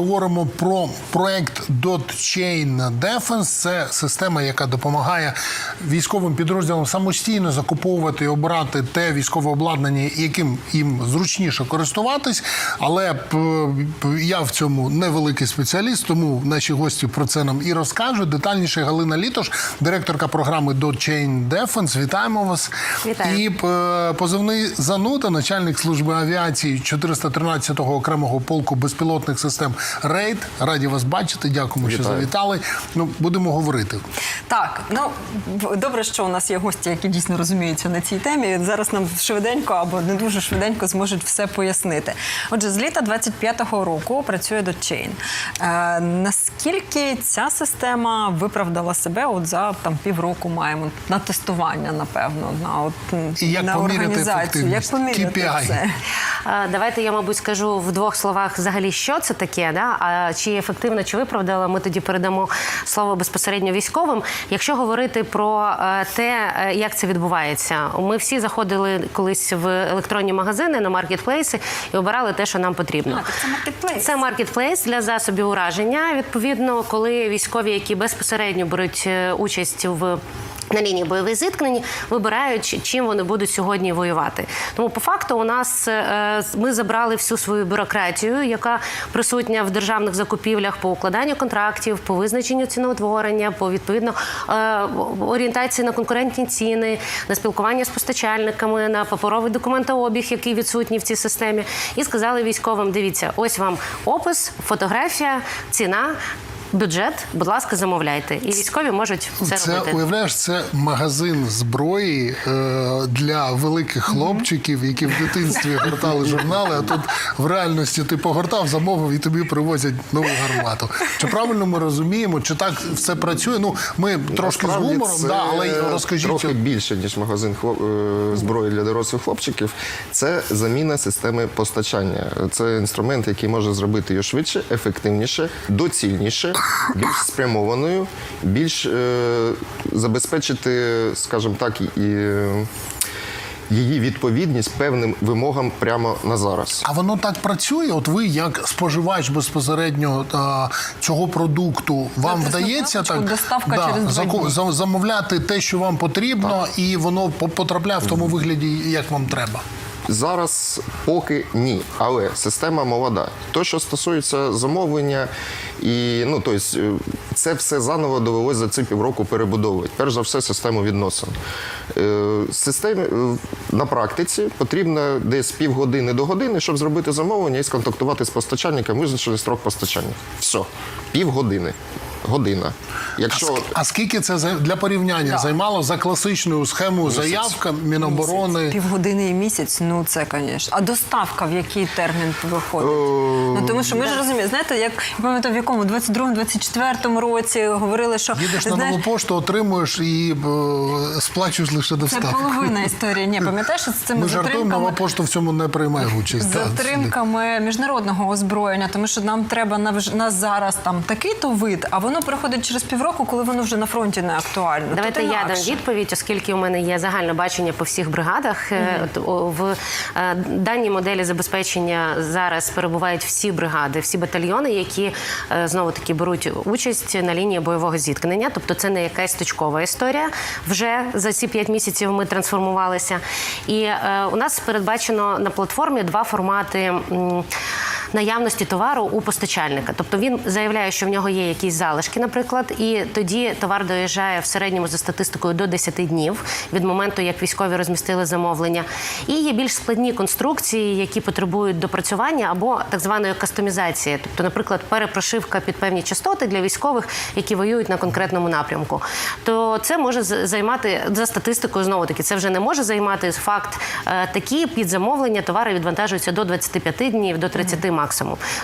Говоримо про проект Chain Defense. Це система, яка допомагає військовим підрозділам самостійно закуповувати і обирати те військове обладнання, яким їм зручніше користуватись. Але п- я в цьому невеликий спеціаліст, тому наші гості про це нам і розкажуть. Детальніше Галина Літош, директорка програми Chain Defense. Вітаємо вас. Вітаю. І позивний Занута, начальник служби авіації 413-го окремого полку безпілотних систем Рейд. Раді вас бачити. Дякуємо, що завітали. Ну, будемо говорити. Так, ну добре, що у нас є гості, які дійсно розуміються на цій темі. Зараз нам швиденько або не дуже швиденько зможуть все пояснити. Отже, з літа 25-го року працює Dotchain. Е, наскільки ця система виправдала себе? От за там півроку маємо на тестування, напевно, на от І як на поміряти організацію. Як ефективність? поміряти KPI. це? Давайте я, мабуть, скажу в двох словах взагалі, що це таке, да? а чи ефективно, чи виправдала. Ми тоді передамо слово безпосередньо військовим. Якщо говорити про е, те, е, як це відбувається, ми всі заходили колись в електронні магазини на маркетплейси і обирали те, що нам потрібно. А, це маркетплейс. Це маркетплейс для засобів ураження. Відповідно, коли військові, які безпосередньо беруть е, участь в на лінії бойових зіткнень вибирають, чим вони будуть сьогодні воювати. Тому по факту у нас е, ми забрали всю свою бюрократію, яка присутня в державних закупівлях по укладанню контрактів, по визначенню ціноутворення, по відповідно е, орієнтації на конкурентні ціни, на спілкування з постачальниками, на паперовий документообіг, який відсутній в цій системі, і сказали військовим: дивіться, ось вам опис, фотографія, ціна. Бюджет, будь ласка, замовляйте, і військові можуть це, Це робити. уявляєш, це магазин зброї е, для великих хлопчиків, які в дитинстві гортали журнали. А тут в реальності ти погортав, замовив і тобі привозять нову гармату. Чи правильно ми розуміємо, чи так все працює? Ну ми трошки з Насправді гумором, це да, але розкажіть. трохи більше ніж магазин хлоп- е, зброї для дорослих хлопчиків. Це заміна системи постачання. Це інструмент, який може зробити її швидше, ефективніше, доцільніше, більш спрямованою, більш е, забезпечити, скажімо так, і. е, Її відповідність певним вимогам прямо на зараз. А воно так працює? От ви, як споживач безпосередньо е, цього продукту, вам Натиснув вдається так доставка через заку- за- замовляти те, що вам потрібно, і воно по- потрапляє в тому вигляді, як вам треба. Зараз поки ні, але система молода. То, що стосується замовлення, і ну тобто, це все заново довелося за ці півроку перебудовувати. Перш за все, систему відносин. Е, Системі е, на практиці потрібно десь півгодини до години, щоб зробити замовлення і сконтактувати з постачальником, визначили строк постачання. Все, півгодини. Година. Якщо А скільки це за- для порівняння займало за класичною схемою заявка Міноборони? Півгодини і місяць, ну це, звісно. А доставка в який термін виходить? ну тому що ми ж розуміємо, знаєте, як я пам'ятаю, в якому 22-24 році говорили, що Їдеш на нову пошту, отримуєш і е, сплачуєш лише це половина історії. Ні, пам'ятаєш, що з цими Ми жартуємо, нова пошта в цьому не приймає участь. Затримками міжнародного озброєння, тому що нам треба на на зараз там такий-то вид, а воно приходить через півроку, коли воно вже на фронті не актуально. Давайте я дам відповідь, оскільки у мене є загальне бачення по всіх бригадах. Е, В е, даній моделі забезпечення зараз перебувають всі бригади, всі батальйони, які е, знову таки беруть участь на лінії бойового зіткнення. Тобто це не якась точкова історія. Вже за ці п'ять місяців ми трансформувалися. І у нас передбачено на платформі два формати. Наявності товару у постачальника, тобто він заявляє, що в нього є якісь залишки, наприклад, і тоді товар доїжджає в середньому за статистикою до 10 днів від моменту, як військові розмістили замовлення. І є більш складні конструкції, які потребують допрацювання або так званої кастомізації, тобто, наприклад, перепрошивка під певні частоти для військових, які воюють на конкретному напрямку. То це може займати за статистикою знову таки. Це вже не може займати факт е, такі під замовлення товари відвантажуються до 25 днів, до 30 максимум.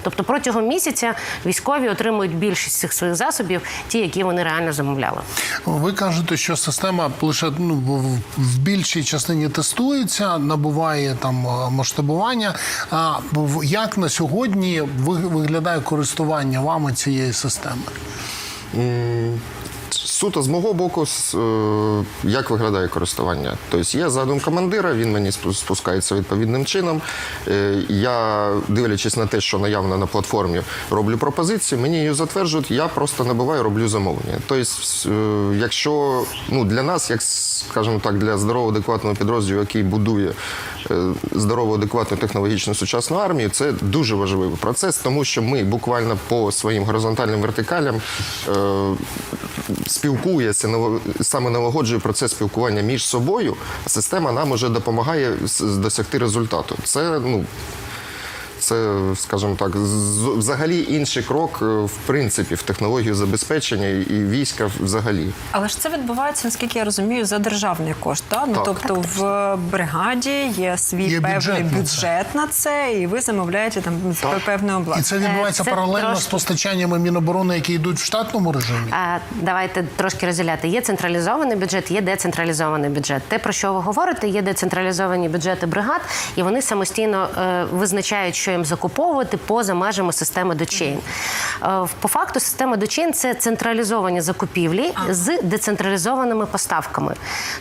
Тобто протягом місяця військові отримують більшість цих своїх засобів, ті, які вони реально замовляли. Ви кажете, що система лише ну, в- більшій частині тестується, набуває там е, масштабування. А в- як на сьогодні ви- виглядає користування вами цієї системи? Суто з мого боку, е, як виглядає користування. Тобто є задум командира, він мені спускається відповідним чином. Е, Я, дивлячись на те, що наявно на платформі, роблю пропозиції, мені її затверджують, я просто набиваю, роблю замовлення. Тобто, е, якщо ну, для нас, як скажімо так, для здорового адекватного підрозділу, який будує здорову, адекватну технологічну сучасну армію, це дуже важливий процес, тому що ми буквально по своїм горизонтальним вертикалям е, спілкується, саме налагоджує процес спілкування між собою, а система нам уже допомагає досягти результату. Це ну. Це, скажімо так, взагалі інший крок, е, в принципі, в технологію забезпечення і і війська взагалі. Але ж це відбувається, наскільки я розумію, за державний кошт. Так? Ну, Так. тобто в бригаді є свій Є певний бюджет на це. бюджет на це, і ви замовляєте там певне І обладнання. це відбувається Е, це паралельно трошки- з постачаннями Міноборони, які йдуть в штатному режимі. А, Давайте трошки розділяти. Є централізований бюджет, є децентралізований бюджет. Те, про що ви говорите, є децентралізовані бюджети бригад, і вони самостійно е, визначають, що їм закуповувати поза межами системи дочейн. Е, по факту, система дочейн це централізовані закупівлі з децентралізованими поставками.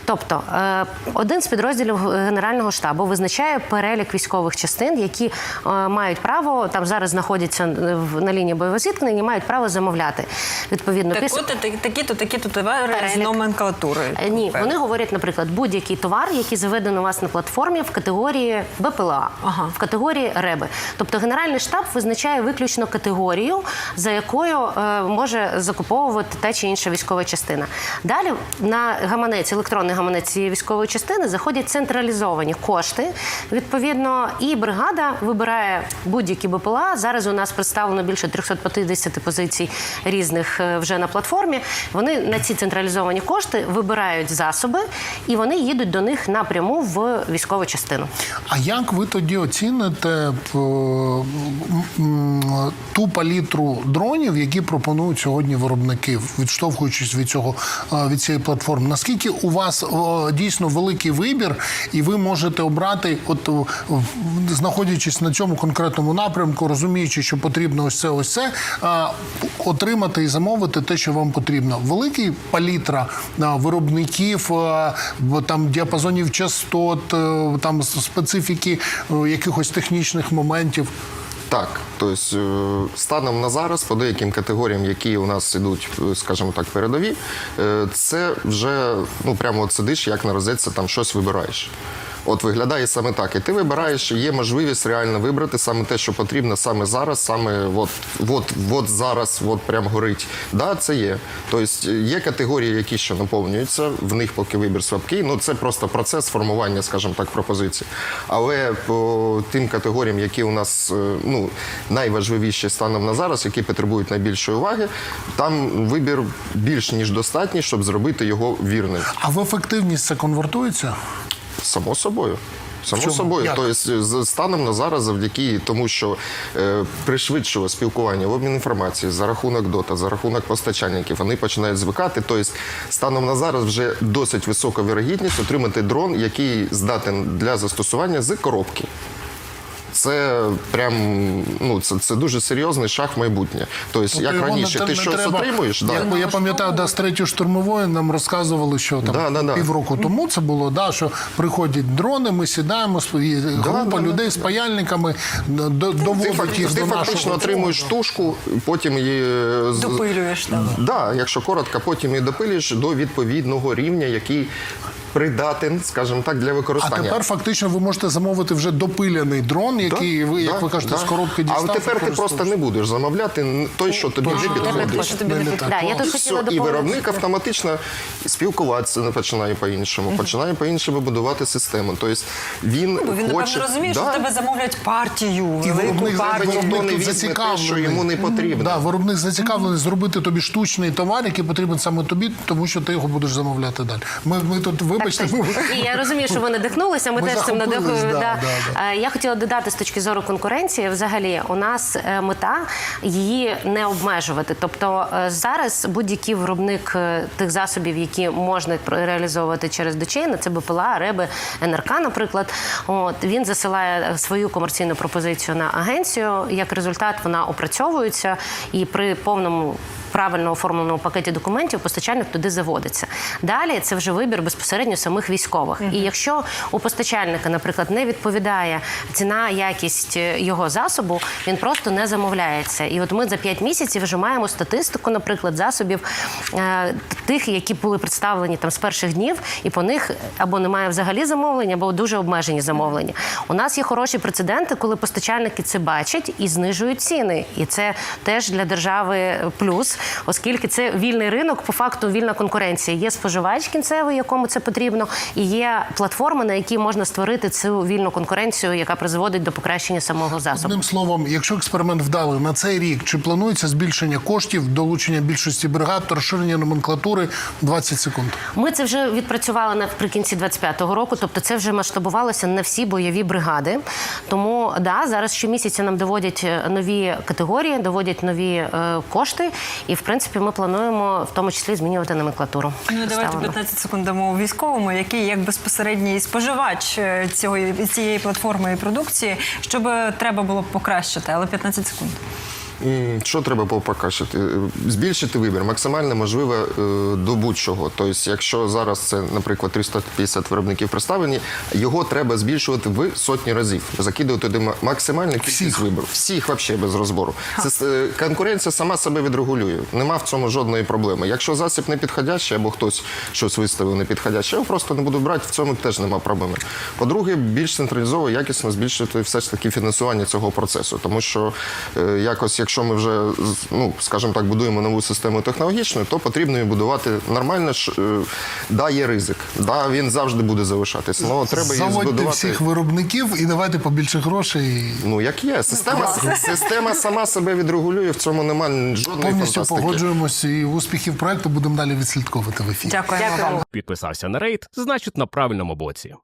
Тобто, е, один з підрозділів Генерального штабу визначає перелік військових частин, які е, мають право там зараз знаходяться на лінії бойового зіткнення, і мають право замовляти. Відповідно, Так після- от такі- такі-то, такі-то товари з Перелік. номенклатурою. Е, Ні, вони говорять, наприклад, будь-який товар, який заведено у вас на платформі в категорії БПЛА, Ага. в категорії РЕБи. Тобто Генеральний штаб визначає виключно категорію, за якою е, може закуповувати та чи інша військова частина. Далі на гаманець, електронний гаманець цієї військової частини заходять централізовані кошти. Відповідно, і бригада вибирає будь-які БПЛА. Зараз у нас представлено більше 350 позицій різних е, вже на платформі. Вони на ці централізовані кошти вибирають засоби, і вони їдуть до них напряму в військову частину. А як ви тоді оціните е, ту палітру дронів, які пропонують сьогодні виробники, відштовхуючись від цього е, від цієї платформи? Наскільки у вас е, дійсно великий вибір, і ви можете обрати, от е, знаходячись на цьому конкретному напрямку, розуміючи, що потрібно ось це, ось це, е, отримати і замовити те, що вам потрібно? Великий палітра е, виробників, е, там діапазонів частот, е, там специфіки е, якихось технічних моментів. Так, тобто е, станом на зараз, по деяким категоріям, які у нас ідуть, е, скажімо так, передові, е, це вже ну прямо от сидиш, як на розетці, там щось вибираєш. От виглядає саме так. І ти вибираєш, є можливість реально вибрати саме те, що потрібно саме зараз, саме от, от, от зараз, от прям горить. Да, це є. Тобто є категорії, які ще наповнюються, в них поки вибір слабкий. Ну це просто процес формування, скажімо так, пропозицій. Але по тим категоріям, які у нас е, ну, найважливіші станом на зараз, які потребують найбільшої уваги, там вибір більш ніж достатній, щоб зробити його вірним. А в ефективність це конвертується? Само собою. Само чому? собою, Як? тобто з- станом на зараз, завдяки тому, що е, пришвидшило спілкування, обмін інформації за рахунок дота, за рахунок постачальників, вони починають звикати. Тобто, станом на зараз вже досить висока вірогідність отримати дрон, який здатен для застосування з коробки. Це прям ну це, це дуже серйозний шаг в майбутнє. Тобто, Тобто як раніше, не- ти не щось треба- отримуєш, да. Як я пам'ятаю, да, з третьої штурмової нам розказували, що там Да, да, да. півроку тому це було, да, що приходять дрони, ми сідаємо, свої група да, людей з паяльниками до- Ти, доводять їх ти до фактично нашого. отримуєш штушку, потім її е, Допилюєш там. Да, якщо коротко, потім її допилюєш до відповідного рівня, який придатен, скажімо так, для використання. А тепер фактично ви можете замовити вже допилений дрон, який ви, як Да, ви кажете, да. з коробки А дістав. от тепер ти просто не будеш замовляти той, що тобі не підходить. Що тобі не Не підходить. Да, я І тут хотіла і виробник автоматично спілкуватися не починає по-іншому, починає по-іншому будувати систему. Тобто він, Бо він хоче... напевно розуміє, що тебе замовлять партію, велику партію. виробник зацікавлений, що йому не потрібно. Да, виробник зацікавлений зробити тобі штучний товар, який потрібен саме тобі, тому що ти його будеш замовляти далі. Ми, ми тут, вибачте, І я розумію, що ви надихнулися. Ми, Ми теж цим захопились, надихнули. да, да, Е, Я хотіла додати з точки зору конкуренції. Взагалі, у нас е, мета її не обмежувати. Тобто е, зараз будь-який виробник тих засобів, які можна реалізовувати через дочейна, це БПЛА, РЕБи, НРК, наприклад. От він засилає свою комерційну пропозицію на агенцію. Як результат, вона опрацьовується і при повному правильно оформленому пакеті документів постачальник туди заводиться. Далі це вже вибір безпосередньо самих військових. І якщо у постачальника, наприклад, не відповідає ціна, якість е, його засобу, він просто не замовляється. І от ми за 5 місяців вже маємо статистику, наприклад, засобів е, тих, які були представлені там з перших днів, і по них або немає взагалі замовлення, або дуже обмежені замовлення. У нас є хороші прецеденти, коли постачальники це бачать і знижують ціни. І це теж для держави плюс, оскільки це вільний ринок, по факту вільна конкуренція. Є споживач кінцевий, якому це потрібно, і є платформа, на якій можна створити цю вільну конкуренцію, яка призводить до покращення самого засобу. Одним словом, якщо експеримент вдалий на цей рік, чи планується збільшення коштів, долучення більшості бригад, розширення номенклатури 20 секунд? Ми це вже відпрацювали наприкінці 25-го року, тобто це вже масштабувалося на всі бойові бригади. Тому да, зараз щомісяця нам доводять е, нові категорії, доводять нові е, кошти, і в принципі ми плануємо в тому числі змінювати номенклатуру. Ну, давайте Ставимо. 15 секунд дамо військовому, який як безпосередній споживач е, цього цієї платформи і продукції, що би треба було б покращити, але 15 секунд. Що треба покращити? Е, Збільшити вибір, максимально можливо е, до будь-чого. Тобто, якщо зараз це, наприклад, 350 виробників представлені, його треба збільшувати в сотні разів. Закидувати туди максимальну кількість Всіх. вибору. Всіх взагалі без розбору. Це е, конкуренція сама себе відрегулює. Нема в цьому жодної проблеми. Якщо засіб не підходящий або хтось щось виставив не підходяще, я його просто не буду брати. В цьому теж нема проблеми. По-друге, більш централізовано, якісно збільшити все ж таки фінансування цього процесу, тому що якось, якщо ми вже ну скажімо так, будуємо нову систему технологічну, то потрібно її будувати нормально. ж, е, Да, є ризик, да, він завжди буде залишатись. але треба її Заводьте збудувати. всіх виробників і давайте побільше грошей. Ну як є, система, система сама себе відрегулює. В цьому немає жодної Повністю фантастики. погоджуємось і успіхів проекту будемо далі відслідковувати в ефірі. Дякуємо. вам. Підписався на рейд, значить на правильному боці.